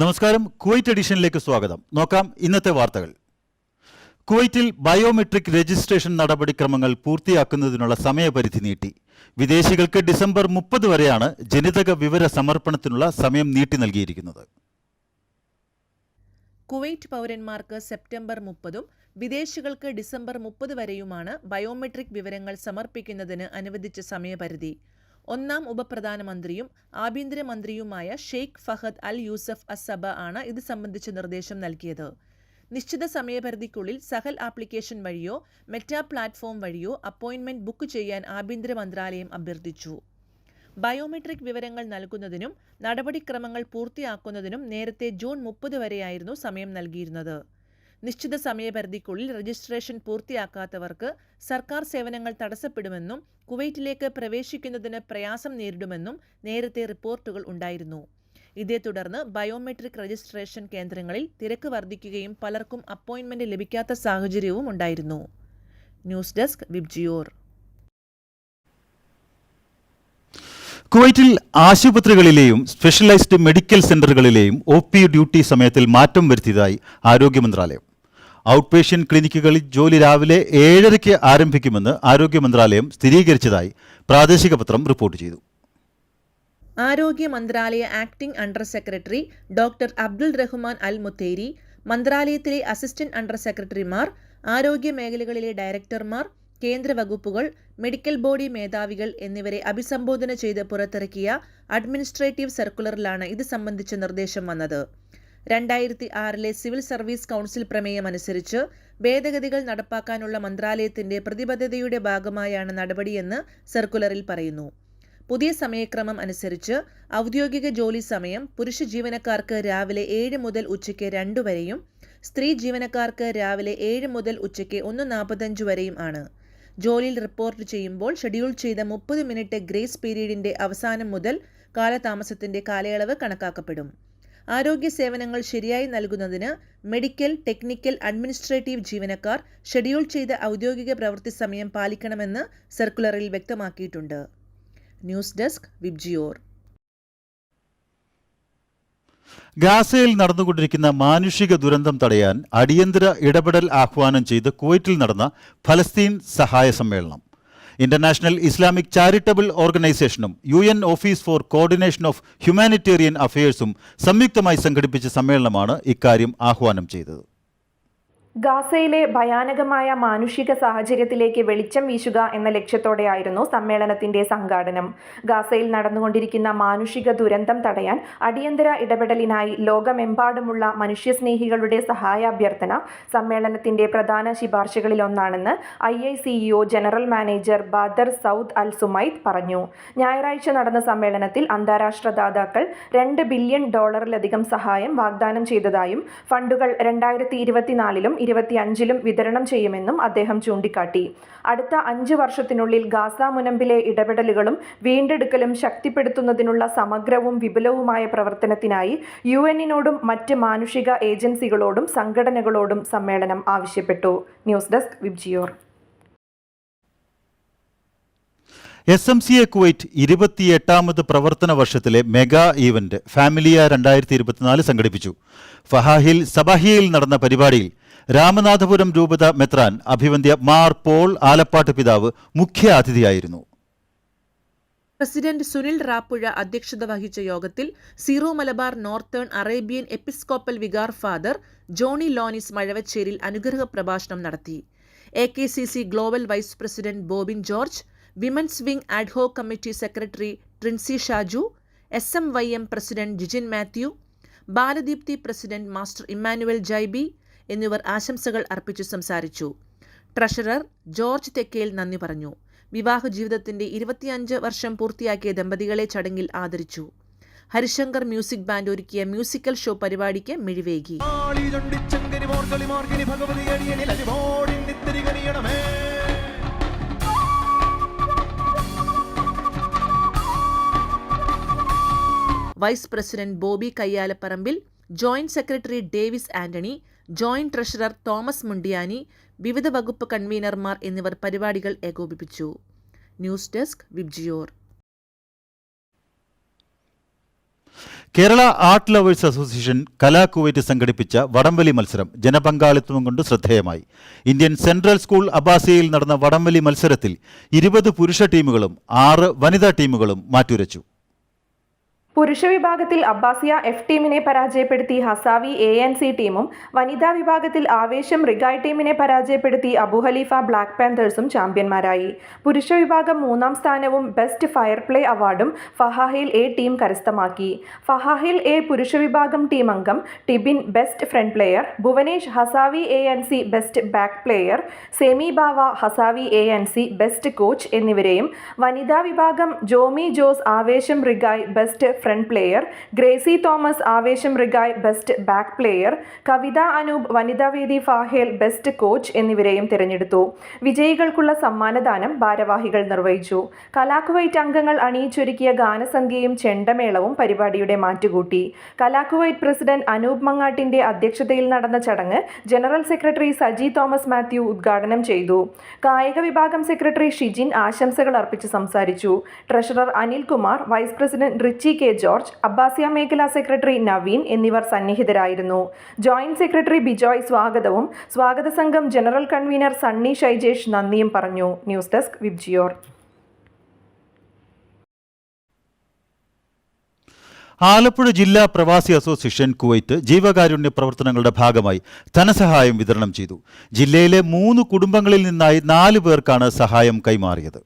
നമസ്കാരം. കുവൈറ്റ് എഡിഷനിലേക്ക് സ്വാഗതം. നോക്കാം ഇന്നത്തെ വാർത്തകൾ. കുവൈറ്റിൽ ബയോമെട്രിക് രജിസ്ട്രേഷൻ നടപടിക്രമങ്ങൾ പൂർത്തിയാക്കുന്നതിനുള്ള സമയപരിധി നീട്ടി. വിദേശികൾക്ക് ഡിസംബർ മുപ്പത് വരെയാണ് ജനിതക വിവര സമർപ്പണത്തിനുള്ള സമയം നീട്ടി നൽകിയിരിക്കുന്നത്. കുവൈറ്റ് പൗരന്മാർക്ക് സെപ്റ്റംബർ മുപ്പതും വിദേശികൾക്ക് ഡിസംബർ മുപ്പത് വരെയുമാണ് ബയോമെട്രിക് വിവരങ്ങൾ സമർപ്പിക്കുന്നതിന് അനുവദിച്ച സമയപരിധി. ഒന്നാം ഉപപ്രധാനമന്ത്രിയും ആഭ്യന്തരമന്ത്രിയുമായ ഷെയ്ഖ് ഫഹദ് അൽ യൂസഫ് അസബ ആണ് ഇത് സംബന്ധിച്ച നിർദ്ദേശം നൽകിയത്. നിശ്ചിത സമയപരിധിക്കുള്ളിൽ സഹൽ ആപ്ലിക്കേഷൻ വഴിയോ മെറ്റാ പ്ലാറ്റ്ഫോം വഴിയോ അപ്പോയിന്റ്മെന്റ് ബുക്ക് ചെയ്യാൻ ആഭ്യന്തര മന്ത്രാലയം അഭ്യർത്ഥിച്ചു. ബയോമെട്രിക് വിവരങ്ങൾ നൽകുന്നതിനും നടപടിക്രമങ്ങൾ പൂർത്തിയാക്കുന്നതിനും നേരത്തെ ജൂൺ മുപ്പത് വരെയായിരുന്നു സമയം നൽകിയിരുന്നത്. നിശ്ചിത സമയപരിധിക്കുള്ളിൽ രജിസ്ട്രേഷൻ പൂർത്തിയാക്കാത്തവർക്ക് സർക്കാർ സേവനങ്ങൾ തടസ്സപ്പെടുമെന്നും കുവൈറ്റിലേക്ക് പ്രവേശിക്കുന്നതിന് പ്രയാസം നേരിടുമെന്നും നേരത്തെ റിപ്പോർട്ടുകൾ ഉണ്ടായിരുന്നു. ഇതേ തുടർന്ന് ബയോമെട്രിക് രജിസ്ട്രേഷൻ കേന്ദ്രങ്ങളിൽ തിരക്ക് വർദ്ധിക്കുകയും പലർക്കും അപ്പോയിന്റ്മെന്റ് ലഭിക്കാത്ത സാഹചര്യവും ഉണ്ടായിരുന്നു. News desk VIBGYOR. കുവൈറ്റിൽ ആശുപത്രികളിലെയും സ്പെഷ്യലൈസ്ഡ് മെഡിക്കൽ സെന്ററുകളിലെയും ഒ പി ഡ്യൂട്ടി സമയത്തിൽ മാറ്റം വരുത്തിയതായി ആരോഗ്യ മന്ത്രാലയം. ഔട്ട് പേഷ്യൻ ക്ലിനിക്കുകളിൽ ജോലി രാവിലെ ഏഴരയ്ക്ക് ആരംഭിക്കുമെന്ന് ആരോഗ്യ മന്ത്രാലയം സ്ഥിരീകരിച്ചതായി പ്രാദേശിക പത്രം റിപ്പോർട്ട് ചെയ്തു. ആരോഗ്യ മന്ത്രാലയ acting under secretary doctor Abdul Rahman Al Mutairi മന്ത്രാലയത്തിലെ അസിസ്റ്റന്റ് അണ്ടർ സെക്രട്ടറിമാർ ആരോഗ്യ മേഖലകളിലെ ഡയറക്ടർമാർ കേന്ദ്ര വകുപ്പുകൾ മെഡിക്കൽ ബോഡി മേധാവികൾ എന്നിവരെ അഭിസംബോധന ചെയ്ത് പുറത്തിറക്കിയ അഡ്മിനിസ്ട്രേറ്റീവ് സർക്കുലറിലാണ് ഇത് സംബന്ധിച്ച നിർദ്ദേശം വന്നത്. രണ്ടായിരത്തി ആറിലെ സിവിൽ സർവീസ് കൗൺസിൽ പ്രമേയം അനുസരിച്ച് ഭേദഗതികൾ നടപ്പാക്കാനുള്ള മന്ത്രാലയത്തിന്റെ പ്രതിബദ്ധതയുടെ ഭാഗമായാണ് നടപടിയെന്ന് സർക്കുലറിൽ പറയുന്നു. പുതിയ സമയക്രമം അനുസരിച്ച് ഔദ്യോഗിക ജോലി സമയം പുരുഷ ജീവനക്കാർക്ക് രാവിലെ ഏഴ് മുതൽ ഉച്ചയ്ക്ക് രണ്ടു വരെയും സ്ത്രീ ജീവനക്കാർക്ക് രാവിലെ ഏഴ് മുതൽ ഉച്ചയ്ക്ക് ഒന്ന് നാൽപ്പത്തഞ്ച് വരെയും ആണ്. ജോലിയിൽ റിപ്പോർട്ട് ചെയ്യുമ്പോൾ ഷെഡ്യൂൾ ചെയ്ത മുപ്പത് മിനിറ്റ് ഗ്രേസ് പീരീഡിന്റെ അവസാനം മുതൽ കാലതാമസത്തിന്റെ കാലയളവ് കണക്കാക്കപ്പെടും. ആരോഗ്യ സേവനങ്ങൾ ശരിയായി നൽകുന്നതിന് മെഡിക്കൽ ടെക്നിക്കൽ അഡ്മിനിസ്ട്രേറ്റീവ് ജീവനക്കാർ ഷെഡ്യൂൾ ചെയ്ത ഔദ്യോഗിക പ്രവൃത്തി സമയം പാലിക്കണമെന്ന് സർക്കുലറിൽ വ്യക്തമാക്കിയിട്ടുണ്ട്. News desk VIBGYOR. ഗാസയിൽ നടന്നുകൊണ്ടിരിക്കുന്ന മാനുഷിക ദുരന്തം തടയാൻ അടിയന്തര ഇടപെടൽ ആഹ്വാനം ചെയ്ത് കുവൈറ്റിൽ നടന്ന ഫലസ്തീൻ സഹായ സമ്മേളനം. ഇന്റർനാഷണൽ ഇസ്ലാമിക് ചാരിറ്റബിൾ ഓർഗനൈസേഷനും U N Office for Coordination of Humanitarian അഫയേഴ്സും സംയുക്തമായി സംഘടിപ്പിച്ച സമ്മേളനമാണ് ഇക്കാര്യം ആഹ്വാനം ചെയ്തത്. ഗാസയിലെ ഭയാനകമായ മാനുഷിക സാഹചര്യത്തിലേക്ക് വെളിച്ചം വീശുക എന്ന ലക്ഷ്യത്തോടെയായിരുന്നു സമ്മേളനത്തിന്റെ സംഘാടനം. ഗാസയിൽ നടന്നുകൊണ്ടിരിക്കുന്ന മാനുഷിക ദുരന്തം തടയാൻ അടിയന്തര ഇടപെടലിനായി ലോകമെമ്പാടുമുള്ള മനുഷ്യസ്നേഹികളുടെ സഹായാഭ്യർത്ഥന സമ്മേളനത്തിന്റെ പ്രധാന ശിപാർശകളിലൊന്നാണെന്ന് I I CEO general manager Badr Saud Al Sumait പറഞ്ഞു. ഞായറാഴ്ച നടന്ന സമ്മേളനത്തിൽ അന്താരാഷ്ട്ര ദാതാക്കൾ രണ്ട് ബില്യൺ ഡോളറിലധികം സഹായം വാഗ്ദാനം ചെയ്തതായും ഫണ്ടുകൾ രണ്ടായിരത്തി ഇരുപത്തിനാലിലും ഇരുപത്തിയഞ്ചിലും വിതരണം ചെയ്യുമെന്നും അദ്ദേഹം ചൂണ്ടിക്കാട്ടി. അടുത്ത അഞ്ച് വർഷത്തിനുള്ളിൽ ഗാസ മുനമ്പിലെ ഇടപെടലുകളും വീണ്ടെടുക്കലും ശക്തിപ്പെടുത്തുന്നതിനുള്ള സമഗ്രവും വിപുലവുമായ പ്രവർത്തനത്തിനായി യു എന്നിനോടും മറ്റ് മാനുഷിക ഏജൻസികളോടും സംഘടനകളോടും സമ്മേളനം ആവശ്യപ്പെട്ടു. News desk VIBGYOR S M C A Kuwait ഇരുപത്തിയെട്ടാമത് പ്രവർത്തന വർഷത്തിലെ മെഗാ ഈവന്റ് ഫാമിലിയ രണ്ടായിരത്തി ഇരുപത്തിനാല് സംഘടിപ്പിച്ചു. ഫഹാഹിൽ സബാഹിയയിൽ നടന്ന പരിപാടിയിൽ രാമനാഥപുരം രൂപത മെത്രാൻ അഭിവന്ധ്യ മാർ പോൾ ആലപ്പാട്ട് പിതാവ് മുഖ്യ അതിഥിയായിരുന്നു. പ്രസിഡന്റ് സുനിൽ റാപ്പുഴ അധ്യക്ഷത വഹിച്ച യോഗത്തിൽ Syro Malabar Northern Arabian episcopal vicar father Johnny Lonis Mazhavacheril അനുഗ്രഹ പ്രഭാഷണം നടത്തി. A K C C global vice president Bobin George women's wing ad hoc committee secretary Trincy Shaju S M Y M president Jijin Mathew Baladeepthi president master Emmanuel Jaiby എന്നിവർ ആശംസകൾ അർപ്പിച്ചു സംസാരിച്ചു. Treasurer George തെക്കേൽ നന്ദി പറഞ്ഞു. വിവാഹ ജീവിതത്തിന്റെ ഇരുപത്തിയഞ്ച് വർഷം പൂർത്തിയാക്കിയ ദമ്പതികളെ ചടങ്ങിൽ ആദരിച്ചു. ഹരിശങ്കർ മ്യൂസിക് ബാൻഡ് ഒരുക്കിയ മ്യൂസിക്കൽ ഷോ പരിപാടിക്ക് മിഴിവേകി. Vice president Bobby Kayyalaparambil joint secretary Davis Antony joint treasurer Thomas Mundiyani വിവിധ വകുപ്പ് കൺവീനർമാർ എന്നിവർ പരിപാടികൾ ഏകോപിപ്പിച്ചു. News desk VIBGYOR. Kerala art lovers association Kala Kuwait സംഘടിപ്പിച്ച വടംവലി മത്സരം ജനപങ്കാളിത്തം കൊണ്ട് ശ്രദ്ധേയമായി. ഇന്ത്യൻ സെൻട്രൽ സ്കൂൾ അബാസിയയിൽ നടന്ന വടംവലി മത്സരത്തിൽ ഇരുപത് പുരുഷ ടീമുകളും ആറ് വനിതാ ടീമുകളും മാറ്റുരച്ചു. പുരുഷ വിഭാഗത്തിൽ അബ്ബാസിയ എഫ് ടീമിനെ പരാജയപ്പെടുത്തി ഹസാവി എ എൻ സി ടീമും വനിതാ വിഭാഗത്തിൽ ആവേശം റിഗായ് ടീമിനെ പരാജയപ്പെടുത്തി അബു ഹലീഫ ബ്ലാക്ക് പാന്തേഴ്സും ചാമ്പ്യന്മാരായി. പുരുഷ വിഭാഗം മൂന്നാം സ്ഥാനവും ബെസ്റ്റ് ഫയർ പ്ലേ അവാർഡും ഫഹാഹിൽ എ ടീം കരസ്ഥമാക്കി. ഫഹാഹിൽ എ പുരുഷ വിഭാഗം ടീം അംഗം Tibin best front player Bhuvanesh Hasawi A N C best back player semi Bava Hasawi A N C best coach എന്നിവരെയും വനിതാ വിഭാഗം Jomy Jose Avesham Riggae best front player Gracy Thomas Avesham Riggae best back player Kavitha Anoop വനിതാവേദി ഫാഹേൽ best coach എന്നിവരെയും തിരഞ്ഞെടുത്തു. വിജയികൾക്കുള്ള സമ്മാനദാനം ഭാരവാഹികൾ നിർവഹിച്ചു. കലാക്കുവൈറ്റ് അംഗങ്ങൾ അണിയിച്ചൊരുക്കിയ ഗാനസന്ധ്യയും ചെണ്ടമേളവും പരിപാടിയുടെ മാറ്റുകൂട്ടി. കലാക്കുവൈറ്റ് president Anoop മങ്ങാട്ടിന്റെ അധ്യക്ഷതയിൽ നടന്ന ചടങ്ങ് general secretary Saji Thomas Mathew ഉദ്ഘാടനം ചെയ്തു. കായിക വിഭാഗം സെക്രട്ടറി ഷിജിൻ ആശംസകൾ അർപ്പിച്ച് സംസാരിച്ചു. Treasurer Anilkumar vice president Richie K. George Abbasiya മേഖലാ സെക്രട്ടറി നവീൻ എന്നിവർ സന്നിഹിതരായിരുന്നു. ജോയിന്റ് സെക്രട്ടറി ബിജോയ് സ്വാഗതവും സ്വാഗത സംഘം ജനറൽ കൺവീനർ സണ്ണി ഷൈജേഷ് നന്ദിയും പറഞ്ഞു. News desk VIBGYOR. ആലപ്പുഴ ജില്ലാ പ്രവാസി അസോസിയേഷൻ കുവൈറ്റ് ജീവകാരുണ്യ പ്രവർത്തനങ്ങളുടെ ഭാഗമായി ധനസഹായം വിതരണം ചെയ്തു. ജില്ലയിലെ മൂന്ന് കുടുംബങ്ങളിൽ നിന്നായി നാല് പേർക്കാണ് സഹായം കൈമാറിയത്.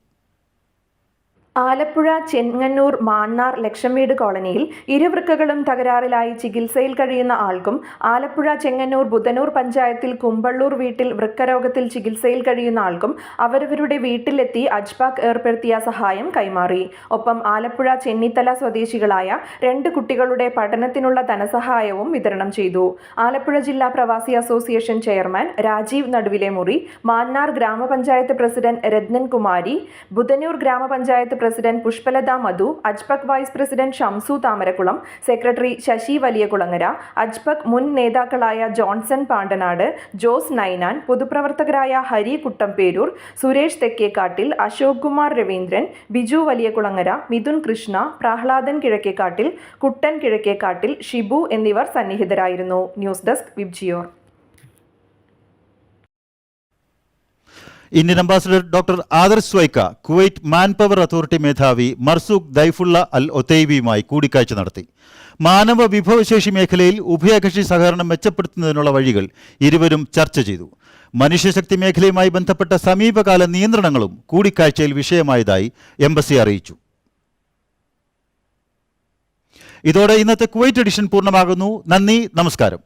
ആലപ്പുഴ ചെങ്ങന്നൂർ മാന്നാർ ലക്ഷംവീട് കോളനിയിൽ ഇരുവൃക്കകളും തകരാറിലായി ചികിത്സയിൽ കഴിയുന്ന ആൾക്കും ആലപ്പുഴ ചെങ്ങന്നൂർ ബുധനൂർ പഞ്ചായത്തിൽ കുമ്പള്ളൂർ വീട്ടിൽ വൃക്കരോഗത്തിൽ ചികിത്സയിൽ കഴിയുന്ന ആൾക്കും അവരവരുടെ വീട്ടിലെത്തി അജ്പാക് ഏർപ്പെടുത്തിയ സഹായം കൈമാറി. ഒപ്പം ആലപ്പുഴ ചെന്നിത്തല സ്വദേശികളായ രണ്ട് കുട്ടികളുടെ പഠനത്തിനുള്ള ധനസഹായവും വിതരണം ചെയ്തു. ആലപ്പുഴ ജില്ലാ പ്രവാസി അസോസിയേഷൻ ചെയർമാൻ രാജീവ് നടുവിലെ മുറി മാന്നാർ ഗ്രാമപഞ്ചായത്ത് പ്രസിഡന്റ് രത്നൻ കുമാരി ബുധനൂർ ഗ്രാമപഞ്ചായത്ത് president Pushpalatha Madhu Ajpak vice president Shamsu Thamarakulam secretary Sasi Valiyakulangara Ajpak മുൻ നേതാക്കളായ ജോൺസൺ പാണ്ടനാട് ജോസ് നൈനാൻ പൊതുപ്രവർത്തകരായ ഹരി കുട്ടംപേരൂർ സുരേഷ് തെക്കേക്കാട്ടിൽ അശോക് കുമാർ രവീന്ദ്രൻ ബിജു വലിയകുളങ്ങര മിഥുൻ കൃഷ്ണ പ്രഹ്ലാദൻ കിഴക്കേക്കാട്ടിൽ കുട്ടൻ കിഴക്കേക്കാട്ടിൽ ഷിബു എന്നിവർ സന്നിഹിതരായിരുന്നു. News desk VIBGYOR. Indian ambassador doctor Adarsh Swaika Kuwait manpower authority മേധാവി മർസൂഖ് ദൈഫുള്ള അൽ ഒത്തൈബിയുമായി കൂടിക്കാഴ്ച നടത്തി. മാനവ വിഭവശേഷി മേഖലയിൽ ഉഭയകക്ഷി സഹകരണം മെച്ചപ്പെടുത്തുന്നതിനുള്ള വഴികൾ ഇരുവരും ചർച്ച ചെയ്തു. മനുഷ്യശക്തി മേഖലയുമായി ബന്ധപ്പെട്ട സമീപകാല നിയന്ത്രണങ്ങളും കൂടിക്കാഴ്ചയിൽ വിഷയമായതായി എംബസി അറിയിച്ചു. ഇതോടെ ഇന്നത്തെ കുവൈറ്റ് എഡിഷൻ പൂർണമാകുന്നു. നന്ദി നമസ്കാരം.